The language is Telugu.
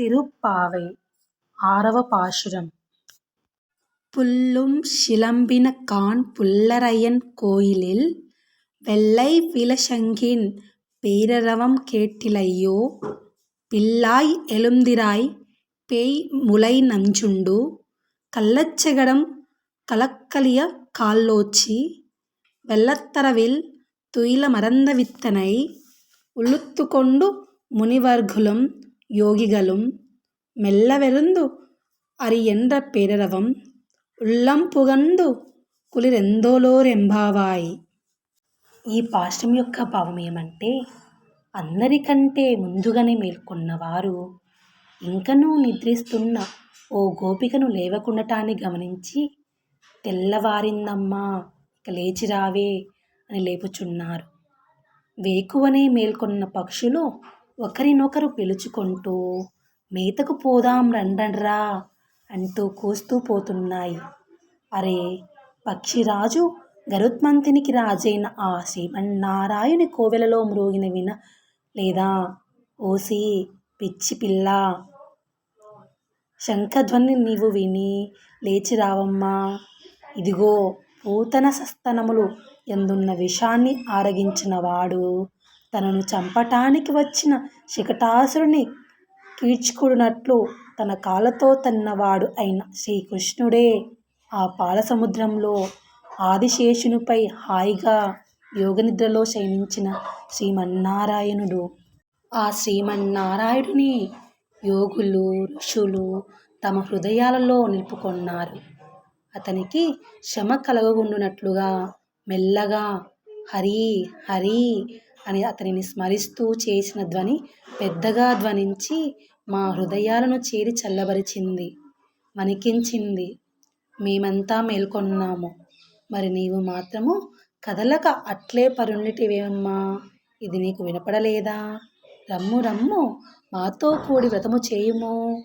திருப்பாவை. ஆரவபாசுரம் புல்லும் சிலம்பின கான் புல்லரையன் கோயிலில் வெள்ளை விலசங்கின் பேரரவம் கேட்டிலையோ பிள்ளாய் எழுந்திராய் பேய் முலை நஞ்சுண்டு கள்ளச்சகடம் கலக்கலிய கால்லோச்சி வெள்ளத்தரவில் துயில மறந்த வித்தனை உளுத்து கொண்டு முனிவர்களும் யோகிகளும் மெல்லவெழுந்து அரியென்ற பேரிரவம் ఉల్లంపుగండు కులిరెందొలోరెంబావాయ్ ఈ పాశ్రం యొక్క భావం ఏమంటే అందరికంటే ముందుగానే మేల్కొన్నవారు ఇంకనూ నిద్రిస్తున్న ఓ గోపికను లేవకుండటాన్ని గమనించి తెల్లవారిందమ్మా ఇక లేచి రావే అని లేపుచున్నారు వేకువనే మేల్కొన్న పక్షులు ఒకరినొకరు పిలుచుకుంటూ మేతకు పోదాం రండర్రా అంటూ కూస్తూ పోతున్నాయి. అరే పక్షిరాజు గరుత్మంతునికి రాజైన ఆ శ్రీమన్నారాయణి కోవెలలో మ్రోగిన విన లేదా? ఓసి పిచ్చి పిల్ల. శంఖధ్వని నీవు విని లేచి రావమ్మా. ఇదిగో పూతన సస్తనములు ఎందున్న విషాన్ని ఆరగించిన వాడు. తనను చంపటానికి వచ్చిన శిఖటాసురుని కీడ్చుకుడినట్లు తన కాళ్ళతో తన్నవాడు అయిన శ్రీకృష్ణుడే. ఆ పాలసముద్రంలో ఆదిశేషునిపై హాయిగా యోగనిద్రలో శయనించిన శ్రీమన్నారాయణుడు. ఆ శ్రీమన్నారాయణుని యోగులు ఋషులు తమ హృదయాలలో నిలుపుకొన్నారు. అతనికి శ్రమ కలగకుండునట్లుగా మెల్లగా హరి హరి అని అతనిని స్మరిస్తూ చేసిన ధ్వని పెద్దగా ధ్వనించి మా హృదయాలను చేరి చల్లబరిచింది వణికించింది మేమంతా మేల్కొన్నాము. మరి నీవు మాత్రము కదలక అట్లే పరుండిటివేమ్మా ఇది నీకు వినపడలేదా? రమ్ము రమ్ము. మాతో కూడి వ్రతము చేయుము.